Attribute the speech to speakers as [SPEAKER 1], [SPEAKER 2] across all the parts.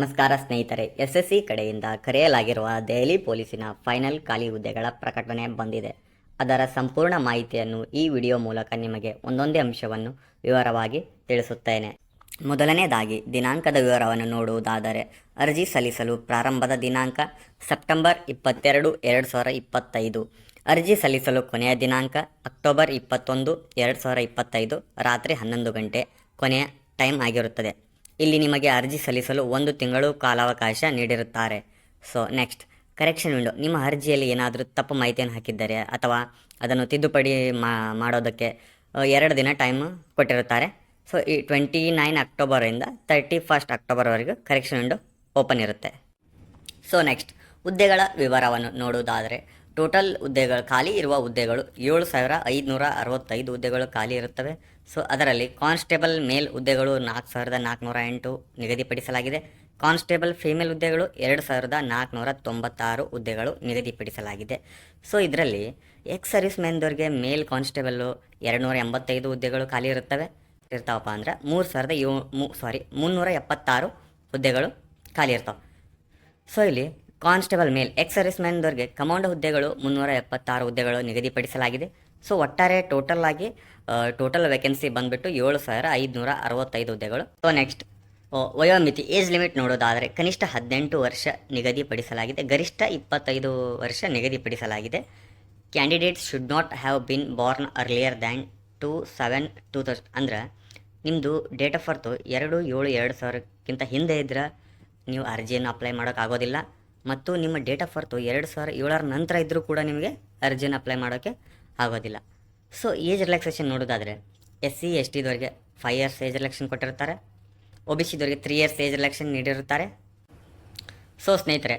[SPEAKER 1] ನಮಸ್ಕಾರ ಸ್ನೇಹಿತರೆ S S C ಕಡೆಯಿಂದ ಕರೆಯಲಾಗಿರುವ ದೆಹಲಿ ಪೊಲೀಸಿನ ಫೈನಲ್ ಖಾಲಿ ಹುದ್ದೆಗಳ ಪ್ರಕಟಣೆ ಬಂದಿದೆ. ಅದರ ಸಂಪೂರ್ಣ ಮಾಹಿತಿಯನ್ನು ಈ ವಿಡಿಯೋ ಮೂಲಕ ನಿಮಗೆ ಒಂದೊಂದೇ ಅಂಶವನ್ನು ವಿವರವಾಗಿ ತಿಳಿಸುತ್ತೇನೆ. ಮೊದಲನೇದಾಗಿ, ದಿನಾಂಕದ ವಿವರವನ್ನು ನೋಡುವುದಾದರೆ, ಅರ್ಜಿ ಸಲ್ಲಿಸಲು ಪ್ರಾರಂಭದ ದಿನಾಂಕ ಸೆಪ್ಟೆಂಬರ್ ಇಪ್ಪತ್ತೆರಡು, ಎರಡು ಸಾವಿರ ಇಪ್ಪತ್ತೈದು. ಅರ್ಜಿ ಸಲ್ಲಿಸಲು ಕೊನೆಯ ದಿನಾಂಕ ಅಕ್ಟೋಬರ್ ಇಪ್ಪತ್ತೊಂದು, ಎರಡು ಸಾವಿರ ಇಪ್ಪತ್ತೈದು, ರಾತ್ರಿ ಹನ್ನೊಂದು ಗಂಟೆ ಕೊನೆಯ ಟೈಮ್ ಆಗಿರುತ್ತದೆ. ಇಲ್ಲಿ ನಿಮಗೆ ಅರ್ಜಿ ಸಲ್ಲಿಸಲು ಒಂದು ತಿಂಗಳು ಕಾಲಾವಕಾಶ ನೀಡಿರುತ್ತಾರೆ. ಸೊ ನೆಕ್ಸ್ಟ್ ಕರೆಕ್ಷನ್ ವಿಂಡೋ ನಿಮ್ಮ ಅರ್ಜಿಯಲ್ಲಿ ಏನಾದರೂ ತಪ್ಪು ಮಾಹಿತಿಯನ್ನು ಹಾಕಿದ್ದರೆ ಅಥವಾ ಅದನ್ನು ತಿದ್ದುಪಡಿ ಮಾಡೋದಕ್ಕೆ ಎರಡು ದಿನ ಟೈಮ್ ಕೊಟ್ಟಿರುತ್ತಾರೆ. ಸೊ ಈ ಟ್ವೆಂಟಿ ನೈನ್ ಅಕ್ಟೋಬರಿಂದ ತರ್ಟಿ ಫಸ್ಟ್ ಅಕ್ಟೋಬರ್ವರೆಗೂ ಕರೆಕ್ಷನ್ ವಿಂಡೋ ಓಪನ್ ಇರುತ್ತೆ. ಸೊ ನೆಕ್ಸ್ಟ್ ಹುದ್ದೆಗಳ ವಿವರವನ್ನು ನೋಡುವುದಾದರೆ ಟೋಟಲ್ ಹುದ್ದೆಗಳು ಖಾಲಿ ಇರುವ ಹುದ್ದೆಗಳು ಏಳು ಸಾವಿರ ಐದುನೂರ ಅರವತ್ತೈದು ಹುದ್ದೆಗಳು ಖಾಲಿ ಇರುತ್ತವೆ. ಸೊ ಅದರಲ್ಲಿ ಕಾನ್ಸ್ಟೇಬಲ್ ಮೇಲ್ ಹುದ್ದೆಗಳು ನಾಲ್ಕು ಸಾವಿರದ ನಾಲ್ಕುನೂರ ಎಂಟು ನಿಗದಿಪಡಿಸಲಾಗಿದೆ. ಕಾನ್ಸ್ಟೇಬಲ್ ಫೀಮೇಲ್ ಹುದ್ದೆಗಳು ಎರಡು ಸಾವಿರದ ನಾಲ್ಕುನೂರ ತೊಂಬತ್ತಾರು ಹುದ್ದೆಗಳು ನಿಗದಿಪಡಿಸಲಾಗಿದೆ. ಸೊ ಇದರಲ್ಲಿ ಎಕ್ಸ್ ಸರ್ವಿಸ್ ಮೆನ್ದವ್ರಿಗೆ ಮೇಲ್ ಕಾನ್ಸ್ಟೇಬಲ್ಲು ಎರಡು ನೂರ ಎಂಬತ್ತೈದು ಹುದ್ದೆಗಳು ಖಾಲಿ ಇರುತ್ತವೆ. ಇರ್ತಾವಪ್ಪ ಅಂದ್ರೆ ಮೂರು ಸಾವಿರದ ಏಳು ಮೂ ಸಾರಿ ಮುನ್ನೂರ ಎಪ್ಪತ್ತಾರು ಹುದ್ದೆಗಳು ಖಾಲಿ ಇರ್ತಾವೆ. ಸೊ ಇಲ್ಲಿ ಕಾನ್ಸ್ಟೇಬಲ್ ಮೇಲ್ ಎಕ್ಸ್ ಸರ್ವಿಸ್ ಮ್ಯಾನ್ದವ್ರಿಗೆ ಕಮಾಂಡ್ ಹುದ್ದೆಗಳು ಮುನ್ನೂರ ಎಪ್ಪತ್ತಾರು ಹುದ್ದೆಗಳು ನಿಗದಿಪಡಿಸಲಾಗಿದೆ. ಸೊ ಒಟ್ಟಾರೆ ಟೋಟಲ್ ಆಗಿ ಟೋಟಲ್ ವೇಕೆನ್ಸಿ ಬಂದ್ಬಿಟ್ಟು ಏಳು ಸಾವಿರ ಐದುನೂರ ಅರವತ್ತೈದು ಹುದ್ದೆಗಳು. ಸೊ ನೆಕ್ಸ್ಟ್ ವಯೋಮಿತಿ ಏಜ್ ಲಿಮಿಟ್ ನೋಡೋದಾದರೆ ಕನಿಷ್ಠ ಹದಿನೆಂಟು ವರ್ಷ ನಿಗದಿಪಡಿಸಲಾಗಿದೆ ಗರಿಷ್ಠ ಇಪ್ಪತ್ತೈದು ವರ್ಷ ನಿಗದಿಪಡಿಸಲಾಗಿದೆ candidates should not have been born earlier than two seven two thousand ಅಂದ್ರೆ ನಿಮ್ಮದು ಡೇಟ್ ಆಫ್ ಬರ್ತು ಎರಡು ಏಳು ಎರಡು ಸಾವಿರಕ್ಕಿಂತ ಹಿಂದೆ ಇದ್ದರೆ ನೀವು ಅರ್ಜಿಯನ್ನು ಅಪ್ಲೈ ಮಾಡೋಕ್ಕಾಗೋದಿಲ್ಲ ಮತ್ತು ನಿಮ್ಮ ಡೇಟ್ ಆಫ್ ಬರ್ತು ಎರಡು ಸಾವಿರ ಏಳರ ನಂತರ ಇದ್ದರೂ ಕೂಡ ನಿಮಗೆ ಅರ್ಜಿಯನ್ನು ಅಪ್ಲೈ ಮಾಡೋಕ್ಕೆ ಆಗೋದಿಲ್ಲ. ಸೊ ಏಜ್ ರಿಲ್ಯಾಕ್ಸೇಷನ್ ನೋಡೋದಾದರೆ ಎಸ್ ಸಿ ಎಸ್ ಟಿದವರಿಗೆ ಫೈವ್ ಇಯರ್ಸ್ ಏಜ್ ರಿಲ್ಯಾಕ್ಸೇಷನ್ ಕೊಟ್ಟಿರ್ತಾರೆ ಒ ಬಿ ಸಿದವರಿಗೆ ತ್ರೀ ಇಯರ್ಸ್ ಏಜ್ ರಿಲ್ಯಾಕ್ಸೇಷನ್ ನೀಡಿರುತ್ತಾರೆ. ಸೊ ಸ್ನೇಹಿತರೆ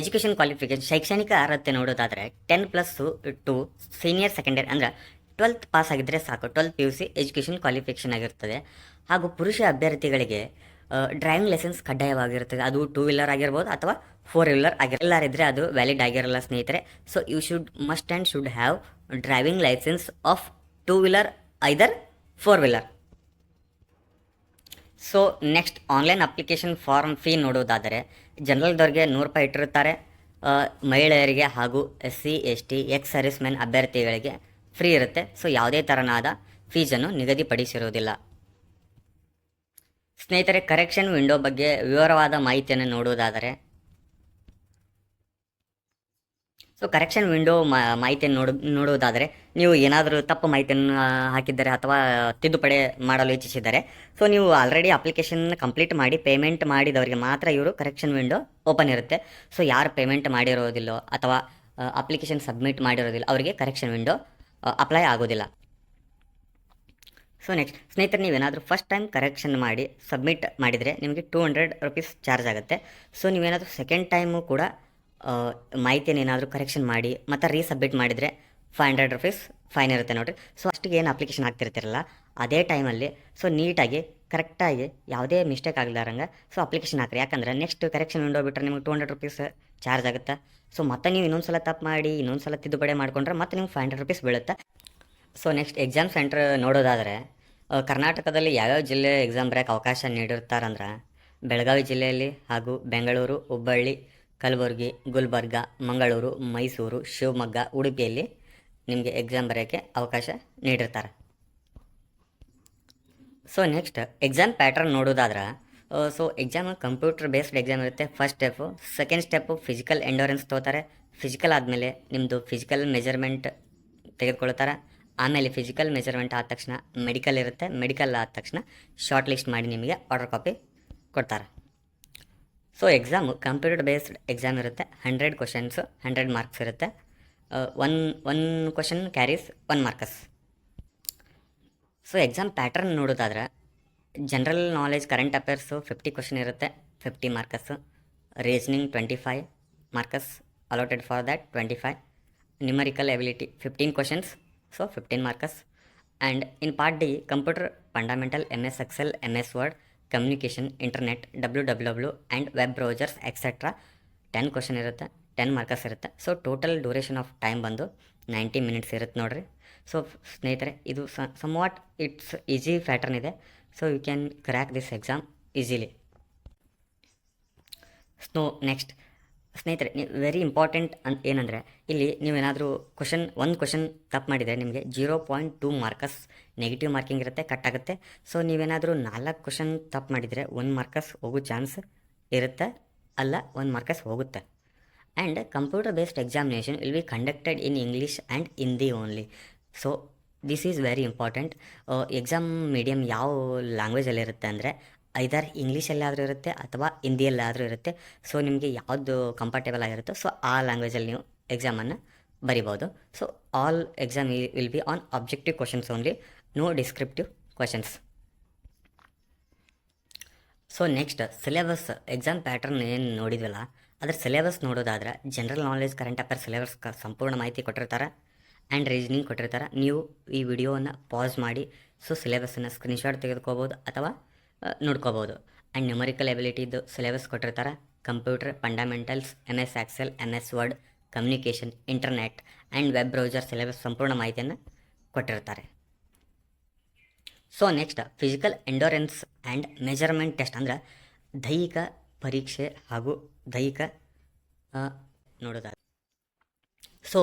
[SPEAKER 1] ಎಜುಕೇಷನ್ ಕ್ವಾಲಿಫಿಕೇಷನ್ ಶೈಕ್ಷಣಿಕ ಅರ್ಹತೆ ನೋಡೋದಾದರೆ ten plus two senior secondary ಅಂದರೆ ಟ್ವೆಲ್ತ್ ಪಾಸ್ ಆಗಿದ್ದರೆ ಸಾಕು. Twelfth P U C education qualification ಆಗಿರ್ತದೆ. ಹಾಗೂ ಪುರುಷ ಅಭ್ಯರ್ಥಿಗಳಿಗೆ ಡ್ರೈವಿಂಗ್ ಲೈಸೆನ್ಸ್ ಕಡ್ಡಾಯವಾಗಿರುತ್ತದೆ ಅದು ಟೂ ವೀಲರ್ ಆಗಿರ್ಬೋದು ಅಥವಾ ಫೋರ್ ವೀಲರ್ ಇದ್ರೆ ಅದು ವ್ಯಾಲಿಡ್ ಆಗಿರಲ್ಲ ಸ್ನೇಹಿತರೆ. So you should must and should have driving licence of two wheeler either four wheeler so next online application form fee ನೋಡೋದಾದರೆ ಜನರಲ್ದವ್ರಿಗೆ ನೂರು ರೂಪಾಯಿ ಇಟ್ಟಿರುತ್ತಾರೆ. ಮಹಿಳೆಯರಿಗೆ ಹಾಗೂ S C S T ex service men ಅಭ್ಯರ್ಥಿಗಳಿಗೆ ಫ್ರೀ ಇರುತ್ತೆ. ಸೊ ಯಾವುದೇ ತರನಾದ ಫೀಸನ್ನು ನಿಗದಿಪಡಿಸಿರುವುದಿಲ್ಲ ಸ್ನೇಹಿತರೆ ಕರೆಕ್ಷನ್ ವಿಂಡೋ ಬಗ್ಗೆ ವಿವರವಾದ ಮಾಹಿತಿಯನ್ನು ನೋಡುವುದಾದರೆ ಸೊ ಕರೆಕ್ಷನ್ ವಿಂಡೋ ಮಾಹಿತಿಯನ್ನು ನೋಡು ನೋಡುವುದಾದರೆ ನೀವು ಏನಾದರೂ ತಪ್ಪು ಮಾಹಿತಿಯನ್ನು ಹಾಕಿದ್ದರೆ ಅಥವಾ ತಿದ್ದುಪಡಿ ಮಾಡಲು ಇಚ್ಛಿಸಿದರೆ ಸೊ ನೀವು ಆಲ್ರೆಡಿ ಅಪ್ಲಿಕೇಶನ್ ಕಂಪ್ಲೀಟ್ ಮಾಡಿ ಪೇಮೆಂಟ್ ಮಾಡಿದವರಿಗೆ ಮಾತ್ರ ಇವರು ಕರೆಕ್ಷನ್ ವಿಂಡೋ ಓಪನ್ ಇರುತ್ತೆ. ಸೊ ಯಾರು ಪೇಮೆಂಟ್ ಮಾಡಿರೋದಿಲ್ಲೋ ಅಥವಾ ಅಪ್ಲಿಕೇಶನ್ ಸಬ್ಮಿಟ್ ಮಾಡಿರೋದಿಲ್ಲ, ಅವರಿಗೆ ಕರೆಕ್ಷನ್ ವಿಂಡೋ ಅಪ್ಲೈ ಆಗೋದಿಲ್ಲ. ಸೊ ನೆಕ್ಸ್ಟ್ ಸ್ನೇಹಿತರೆ ನೀವೇನಾದರೂ ಫಸ್ಟ್ ಟೈಮ್ ಕರೆಕ್ಷನ್ ಮಾಡಿ ಸಬ್ಮಿಟ್ ಮಾಡಿದರೆ ನಿಮಗೆ ಟೂ ಹಂಡ್ರೆಡ್ ರುಪೀಸ್ ಚಾರ್ಜ್ ಆಗುತ್ತೆ. ಸೊ ನೀವೇನಾದರೂ ಸೆಕೆಂಡ್ ಟೈಮು ಕೂಡ ಮಾಹಿತಿಯನ್ನು ಏನಾದರೂ ಕರೆಕ್ಷನ್ ಮಾಡಿ, ಮತ್ತು ರೀಸಬ್ಮಿಟ್ ಮಾಡಿದರೆ ಫೈವ್ ಹಂಡ್ರೆಡ್ ರುಪೀಸ್ ಫೈನ್ ಇರುತ್ತೆ ನೋಡಿರಿ. ಸೊ ಅಷ್ಟಿಗೆ ಏನು ಅಪ್ಲಿಕೇಶನ್ ಹಾಕ್ತಿರ್ತಿರಲ್ಲ ಅದೇ ಟೈಮಲ್ಲಿ ಸೊ ನೀಟಾಗಿ ಕರೆಕ್ಟಾಗಿ ಯಾವುದೇ ಮಿಸ್ಟೇಕ್ ಆಗಲಾರಂಗೆ ಸೊ ಅಪ್ಲಿಕೇಶನ್ ಹಾಕ್ರಿ. ಯಾಕಂದ್ರೆ ನೆಕ್ಸ್ಟ್ ಕರೆಕ್ಷನ್ ವಿಂಡೋ ಬಿಟ್ಟರೆ ನಿಮಗೆ ಟೂ ಹಂಡ್ರೆಡ್ ರುಪೀಸ್ ಚಾರ್ಜ್ ಆಗುತ್ತೆ? ಸೊ ಮತ್ತೆ ನೀವು ಇನ್ನೊಂದು ಸಲ ತಪ್ಪು ಮಾಡಿ, ಇನ್ನೊಂದು ಸಲ ತಿದ್ದುಪಡಿ ಮಾಡಿಕೊಂಡ್ರೆ ಮತ್ತೆ ನಿಮ್ಗೆ ಫೈವ್ ಹಂಡ್ರೆಡ್ ರುಪೀಸ್ ಬೀಳುತ್ತೆ? ಸೊ ನೆಕ್ಸ್ಟ್ ಎಕ್ಸಾಮ್ ಸೆಂಟ್ರ್ ನೋಡೋದಾದರೆ ಕರ್ನಾಟಕದಲ್ಲಿ ಯಾವ್ಯಾವ ಜಿಲ್ಲೆ ಎಕ್ಸಾಮ್ ಬರೆಯೋಕ್ಕೆ ಅವಕಾಶ ನೀಡಿರ್ತಾರಂದ್ರೆ, ಬೆಳಗಾವಿ ಜಿಲ್ಲೆಯಲ್ಲಿ ಹಾಗೂ ಬೆಂಗಳೂರು, ಹುಬ್ಬಳ್ಳಿ ಕಲಬುರಗಿ, ಗುಲ್ಬರ್ಗ, ಮಂಗಳೂರು, ಮೈಸೂರು, ಶಿವಮೊಗ್ಗ, ಉಡುಪಿಯಲ್ಲಿ ನಿಮಗೆ ಎಕ್ಸಾಮ್ ಬರೆಯೋಕ್ಕೆ ಅವಕಾಶ ನೀಡಿರ್ತಾರೆ. ಸೊ ನೆಕ್ಸ್ಟ್ ಎಕ್ಸಾಮ್ ಪ್ಯಾಟರ್ನ್ ನೋಡೋದಾದ್ರೆ so exam computer based exam ಇರುತ್ತೆ. First step second step physical endurance ತೊಗೋತಾರೆ. ಫಿಸಿಕಲ್ ಆದಮೇಲೆ ನಿಮ್ಮದು ಫಿಸಿಕಲ್ ಮೆಜರ್ಮೆಂಟ್ ತೆಗೆದುಕೊಳ್ತಾರೆ. ಆಮೇಲೆ ಫಿಸಿಕಲ್ ಮೆಜರ್ಮೆಂಟ್ ಆದ ತಕ್ಷಣ ಮೆಡಿಕಲ್ ಇರುತ್ತೆ. ಮೆಡಿಕಲ್ ಆದ ತಕ್ಷಣ ಶಾರ್ಟ್ ಲಿಸ್ಟ್ ಮಾಡಿ ನಿಮಗೆ ಆರ್ಡರ್ ಕಾಪಿ ಕೊಡ್ತಾರೆ. So exam computer based exam ಇರುತ್ತೆ. ಹಂಡ್ರೆಡ್ ಕ್ವಶನ್ಸು ಹಂಡ್ರೆಡ್ ಮಾರ್ಕ್ಸ್ ಇರುತ್ತೆ. One one question carries one marks so exam pattern ನೋಡೋದಾದ್ರೆ general knowledge current affairs fifty question ಇರುತ್ತೆ fifty marks reasoning twenty five marks allotted for that twenty five numerical ability fifteen questions so fifteen marks and in part D computer fundamental M S Excel M S Word communication internet W W W and web browsers etcetera ten question ಇರುತ್ತೆ ten marks ಇರುತ್ತೆ. So total duration of time ಬಂದು ninety minutes ಇರುತ್ತೆ ನೋಡಿರಿ. So ಸ್ನೇಹಿತರೆ, ಇದು somewhat it's easy pattern ಇದೆ. So you can crack this exam easily so next ಸ್ನೇಹಿತರೆ very important ಅಂತ ಏನಂದರೆ, ಇಲ್ಲಿ ನೀವೇನಾದರೂ ಕ್ವಶನ್ ಒಂದು ಕ್ವಶನ್ ತಪ್ಪು ಮಾಡಿದರೆ ನಿಮಗೆ zero point two marks negative marking ಇರುತ್ತೆ ಕಟ್ ಆಗುತ್ತೆ. ಸೊ ನೀವೇನಾದರೂ ನಾಲ್ಕು ಕ್ವಶನ್ ತಪ್ಪು ಮಾಡಿದರೆ ಒಂದು ಮಾರ್ಕಸ್ ಹೋಗೋ ಚಾನ್ಸ್ ಇರುತ್ತೆ, ಅಲ್ಲ, ಒಂದು ಮಾರ್ಕಸ್ ಹೋಗುತ್ತೆ. And computer based examination will be conducted in English and Hindi only so this is very important exam medium ಯಾವ ಲ್ಯಾಂಗ್ವೇಜಲ್ಲಿರುತ್ತೆ ಅಂದರೆ ಐದರ್ ಇಂಗ್ಲೀಷಲ್ಲಾದರೂ ಇರುತ್ತೆ ಅಥವಾ ಹಿಂದಿಯಲ್ಲಾದರೂ ಇರುತ್ತೆ. ಸೊ ನಿಮಗೆ ಯಾವುದು ಕಂಫರ್ಟೇಬಲ್ ಆಗಿರುತ್ತೋ ಸೊ ಆ ಲ್ಯಾಂಗ್ವೇಜಲ್ಲಿ ನೀವು ಎಕ್ಸಾಮನ್ನು ಬರಿಬೋದು. So all exam will be on objective questions only no descriptive questions so next syllabus exam pattern ಏನು ನೋಡಿದ್ವಲ್ಲ, ಅದರ ಸಿಲೆಬಸ್ ನೋಡೋದಾದ್ರೆ general knowledge current affair syllabus ಸಂಪೂರ್ಣ ಮಾಹಿತಿ ಕೊಟ್ಟಿರ್ತಾರೆ ಆ್ಯಂಡ್ ರೀಸನಿಂಗ್ ಕೊಟ್ಟಿರ್ತಾರೆ. ನೀವು ಈ ವಿಡಿಯೋವನ್ನು ಪಾಸ್ ಮಾಡಿ ಸೊ ಸಿಲೆಬಸನ್ನು ಸ್ಕ್ರೀನ್ಶಾಟ್ ತೆಗೆದುಕೋಬೋದು ಅಥವಾ ನೋಡ್ಕೋಬೋದು. ಆ್ಯಂಡ್ ನ್ಯೂಮರಿಕಲ್ ಎಬಿಲಿಟಿದು ಸಿಲೆಬಸ್ ಕೊಟ್ಟಿರ್ತಾರೆ. Computer fundamentals M S Excel M S Word communication internet and web browser syllabus ಸಂಪೂರ್ಣ ಮಾಹಿತಿಯನ್ನು ಕೊಟ್ಟಿರ್ತಾರೆ. So next physical endurance and measurement test ಅಂದ್ರೆ ದೈಹಿಕ ಪರೀಕ್ಷೆ ಹಾಗೂ ದೈಹಿಕ ನೋಡೋದಾದ ನೋಡೋದಾದ್ರೆ. ಸೊ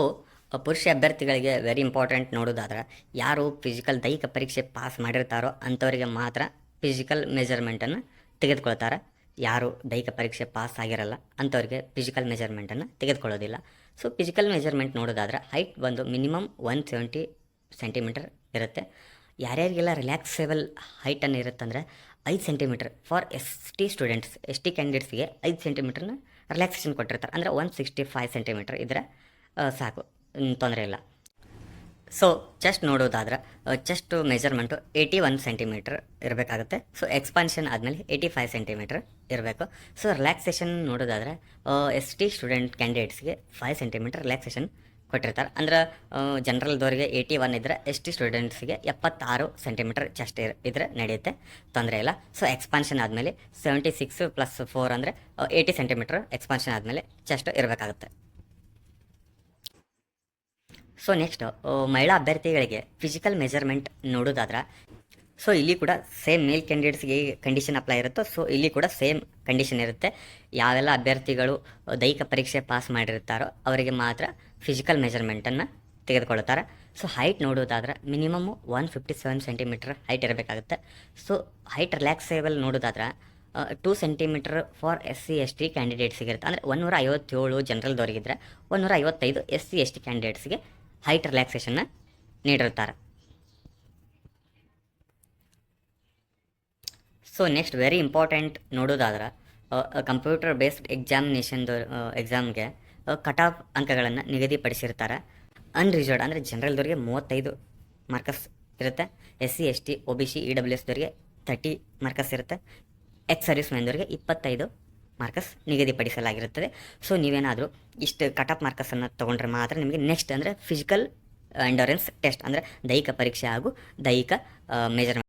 [SPEAKER 1] ಪುರುಷ ಅಭ್ಯರ್ಥಿಗಳಿಗೆ ವೆರಿ ಇಂಪಾರ್ಟೆಂಟ್ ನೋಡೋದಾದ್ರೆ, ಯಾರು ಫಿಸಿಕಲ್ ದೈಹಿಕ ಪರೀಕ್ಷೆ ಪಾಸ್ ಮಾಡಿರ್ತಾರೋ ಅಂಥವರಿಗೆ ಮಾತ್ರ ಫಿಸಿಕಲ್ ಮೆಜರ್ಮೆಂಟನ್ನು ತೆಗೆದುಕೊಳ್ತಾರೆ. ಯಾರು ದೈಹಿಕ ಪರೀಕ್ಷೆ ಪಾಸ್ ಆಗಿರಲ್ಲ, ಅಂಥವ್ರಿಗೆ ಫಿಸಿಕಲ್ ಮೆಜರ್ಮೆಂಟನ್ನು ತೆಗೆದುಕೊಳ್ಳೋದಿಲ್ಲ. ಸೊ ಫಿಸಿಕಲ್ ಮೆಜರ್ಮೆಂಟ್ ನೋಡೋದಾದ್ರೆ ಹೈಟ್ ಬಂದು ಮಿನಿಮಮ್ ಒನ್ ಸೆವೆಂಟಿ ಸೆಂಟಿಮೀಟರ್ ಇರುತ್ತೆ. ಯಾರ್ಯಾರಿಗೆಲ್ಲ ರಿಲ್ಯಾಕ್ಸೇಬಲ್ ಹೈಟನ್ನು ಇರುತ್ತಂದರೆ ಐದು centimetre for S T students S T ಕ್ಯಾಂಡಿಡೇಟ್ಸ್ಗೆ ಐದು ಸೆಂಟಿಮೀಟರ್ನ ರಿಲ್ಯಾಕ್ಸೇಷನ್ ಕೊಟ್ಟಿರ್ತಾರೆ. ಅಂದರೆ ಒನ್ ಸಿಕ್ಸ್ಟಿ ಫೈವ್ ಸೆಂಟಿಮೀಟರ್ ಇದ್ದರೆ ಸಾಕು ತೊಂದರೆ ಇಲ್ಲ. ಸೊ ಚೆಸ್ಟ್ ನೋಡೋದಾದ್ರೆ chest measurement eighty one centimetre ಇರಬೇಕಾಗುತ್ತೆ. ಸೊ ಎಕ್ಸ್ಪಾನ್ಷನ್ ಆದಮೇಲೆ ಏಯ್ಟಿ ಫೈವ್ ಸೆಂಟಿಮೀಟ್ರ್ ಇರಬೇಕು. ಸೊ ರಿಲ್ಯಾಕ್ಸೇಷನ್ ನೋಡೋದಾದ್ರೆ ಎಸ್ ಟಿ ಸ್ಟೂಡೆಂಟ್ ಕ್ಯಾಂಡಿಡೇಟ್ಸ್ಗೆ ಫೈವ್ ಸೆಂಟಿಮೀಟರ್ ರಿಲ್ಯಾಕ್ಸೇಷನ್ ಕೊಟ್ಟಿರ್ತಾರೆ. ಅಂದ್ರೆ ಜನರಲ್ದವ್ರಿಗೆ ಏಯ್ಟಿ ಒನ್ ಇದ್ದರೆ ಎಸ್ ಟಿ ಸ್ಟೂಡೆಂಟ್ಸ್ಗೆ ಎಪ್ಪತ್ತಾರು ಸೆಂಟಿಮೀಟರ್ ಚೆಸ್ಟ್ ಇದ್ರೆ ನಡೆಯುತ್ತೆ. ತೊಂದರೆ ಇಲ್ಲ. ಸೊ ಎಕ್ಸ್ಪಾನ್ಷನ್ ಆದಮೇಲೆ ಸೆವೆಂಟಿ ಸಿಕ್ಸ್ ಪ್ಲಸ್ ಫೋರ್ ಅಂದರೆ ಏಯ್ಟಿ ಸೆಂಟಿಮೀಟ್ರ್ ಎಕ್ಸ್ಪಾನ್ಷನ್ ಆದಮೇಲೆ ಚೆಸ್ಟ್ ಇರಬೇಕಾಗುತ್ತೆ. ಸೊ ನೆಕ್ಸ್ಟ್ ಮಹಿಳಾ ಅಭ್ಯರ್ಥಿಗಳಿಗೆ ಫಿಸಿಕಲ್ ಮೆಜರ್ಮೆಂಟ್ ನೋಡೋದಾದ್ರೆ ಸೊ ಇಲ್ಲಿ ಕೂಡ ಸೇಮ್ ಮೇಲ್ ಕ್ಯಾಂಡಿಡೇಟ್ಸ್ಗೆ ಕಂಡೀಷನ್ ಅಪ್ಲೈ ಇರುತ್ತೋ ಸೊ ಇಲ್ಲಿ ಕೂಡ ಸೇಮ್ ಕಂಡೀಷನ್ ಇರುತ್ತೆ. ಯಾವೆಲ್ಲ ಅಭ್ಯರ್ಥಿಗಳು ದೈಹಿಕ ಪರೀಕ್ಷೆ ಪಾಸ್ ಮಾಡಿರ್ತಾರೋ, ಅವರಿಗೆ ಮಾತ್ರ ಫಿಸಿಕಲ್ ಮೆಜರ್ಮೆಂಟನ್ನು ತೆಗೆದುಕೊಳ್ಳುತ್ತಾರೆ ಸೊ ಹೈಟ್ ನೋಡೋದಾದ್ರೆ minimum one fifty seven centimetre height ಇರಬೇಕಾಗುತ್ತೆ. ಸೊ ಹೈಟ್ ರಿಲ್ಯಾಕ್ಸೇಬಲ್ ನೋಡೋದಾದ್ರೆ two centimetre for S C S T ಕ್ಯಾಂಡಿಡೇಟ್ಸಿಗೆ ಇರುತ್ತೆ. ಅಂದರೆ ಒಂದೂರ ಐವತ್ತೇಳು ಜನರಲ್ದವ್ರಿಗಿದ್ರೆ ಒಂದೂರ ಐವತ್ತೈದು ಎಸ್ ಸಿ ಎಸ್ ಟಿ ಕ್ಯಾಂಡಿಡೇಟ್ಸ್ಗೆ ಹೈಟ್ ರಿಲ್ಯಾಕ್ಸೇಷನ್ನ ನೀಡಿರ್ತಾರೆ. ಸೊ ನೆಕ್ಸ್ಟ್ ವೆರಿ ಇಂಪಾರ್ಟೆಂಟ್ ನೋಡೋದಾದ್ರೆ ಕಂಪ್ಯೂಟರ್ ಬೇಸ್ಡ್ ಎಕ್ಸಾಮಿನೇಷನ್ದು ಎಕ್ಸಾಮ್ಗೆ ಕಟ್ ಆಫ್ ಅಂಕಗಳನ್ನು ನಿಗದಿಪಡಿಸಿರ್ತಾರೆ. ಅನ್ರಿಸರ್ವ್ಡ್ ಅಂದರೆ ಜನರಲ್ದವ್ರಿಗೆ ಮೂವತ್ತೈದು ಮಾರ್ಕಸ್ ಇರುತ್ತೆ. S C S T O B C E W ಎಸ್ದವರಿಗೆ thirty marks ಇರುತ್ತೆ ಎಕ್ಸ್ ಸರ್ವಿಸ್ ಮೆನ್ದವ್ರಿಗೆ ಇಪ್ಪತ್ತೈದು ಮಾರ್ಕಸ್ ನಿಗದಿಪಡಿಸಲಾಗಿರುತ್ತದೆ. ಸೊ ನೀವೇನಾದರೂ ಇಷ್ಟು ಕಟ್ ಆಫ್ ಮಾರ್ಕಸನ್ನು ತೊಗೊಂಡ್ರೆ ಮಾತ್ರ ನಿಮಗೆ ನೆಕ್ಸ್ಟ್ ಅಂದರೆ ಫಿಸಿಕಲ್ ಎಂಡೋರೆನ್ಸ್ ಟೆಸ್ಟ್ ಅಂದರೆ ದೈಹಿಕ ಪರೀಕ್ಷೆ ಹಾಗೂ ದೈಹಿಕ ಮೆಜರ್ಮೆಂಟ್